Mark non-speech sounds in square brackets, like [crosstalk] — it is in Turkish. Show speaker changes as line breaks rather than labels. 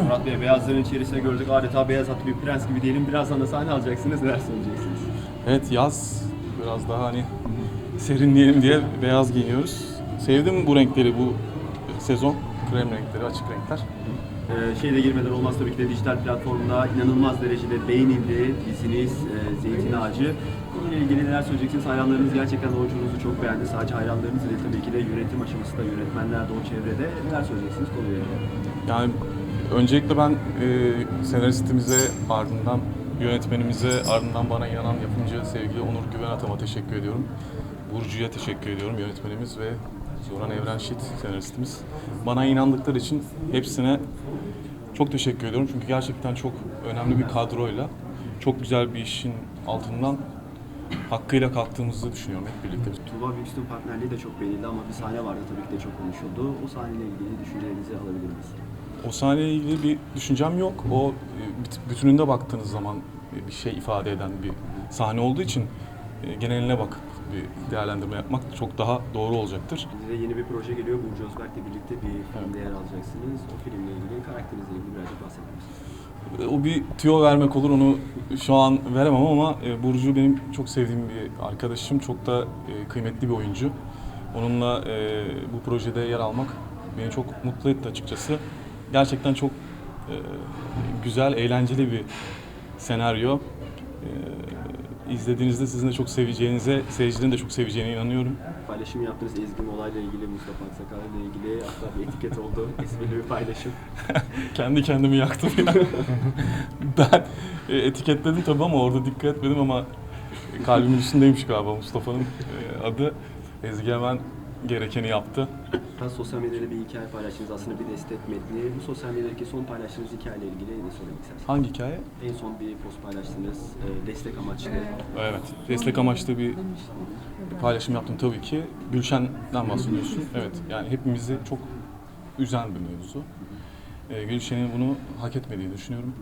Murat Bey beyazların içerisine gördük. Adeta beyaz atlı bir prens gibi diyelim. Birazdan da sahne alacaksınız. Neler söyleyeceksiniz?
Evet yaz biraz daha hani serinleyelim diye beyaz giyiniyoruz. Sevdim bu renkleri bu sezon. Krem renkleri, açık renkler.
Ee, şeyde girmeden olmaz tabii ki de dijital platformda inanılmaz derecede beğenildi diziniz e, Zeytin Ağacı. Bununla ilgili neler söyleyeceksiniz? Hayranlarınız gerçekten oyuncunuzu çok beğendi. Sadece hayranlarınız değil tabii ki de yönetim aşamasında yönetmenler de o çevrede. Neler söyleyeceksiniz konuyla ilgili?
Yani öncelikle ben e, senaristimize ardından yönetmenimize ardından bana inanan yapımcı sevgili Onur Güven Atam'a teşekkür ediyorum. Burcu'ya teşekkür ediyorum yönetmenimiz ve Zoran Evrenşit senaristimiz. Bana inandıkları için hepsine çok teşekkür ediyorum. Çünkü gerçekten çok önemli bir kadroyla çok güzel bir işin altından hakkıyla kalktığımızı düşünüyorum hep birlikte.
Tuğba Büyüküstün partnerliği de çok beğenildi ama bir sahne vardı tabii ki de çok konuşuldu. O sahneyle ilgili düşüncelerinizi alabilir miyiz?
O sahneyle ilgili bir düşüncem yok. O e, büt- bütününde baktığınız zaman bir şey ifade eden bir sahne olduğu için e, geneline bakıp bir değerlendirme yapmak çok daha doğru olacaktır.
Dizide yeni bir proje geliyor. Burcu Özberk'le birlikte bir filmde yer alacaksınız. O filmle ilgili, karakterinizle ilgili birazcık bahseder misiniz?
E, O bir tüyo vermek olur onu şu an veremem ama e, Burcu benim çok sevdiğim bir arkadaşım. Çok da e, kıymetli bir oyuncu. Onunla bu projede yer almak beni çok mutlu etti açıkçası. Gerçekten çok güzel, eğlenceli bir senaryo. İzlediğinizde sizin de çok seveceğinize, seyircinin de çok seveceğine inanıyorum.
Paylaşım yaptığınız Ezgi olayla ilgili, Mustafa Aksakal'la ilgili hatta bir etiket oldu. [laughs] Esprili bir paylaşım. [laughs]
Kendi kendimi yaktım ya. [laughs] ben e, etiketledim tabii ama orada dikkat etmedim ama kalbimin üstündeymiş galiba Mustafa'nın e, adı. Ezgi hemen gerekeni yaptı.
Ben sosyal medyada bir hikaye paylaştınız aslında bir destek metni. Bu sosyal medyadaki son paylaştığınız hikayeyle ilgili ne söylemek istersiniz?
Hangi hikaye?
En son bir post paylaştınız, e, destek amaçlı.
Evet, destek amaçlı bir paylaşım yaptım tabii ki. Gülşen'den bahsediyorsun. Evet, yani hepimizi çok üzen bir mevzu. E, Gülşen'in bunu hak etmediğini düşünüyorum.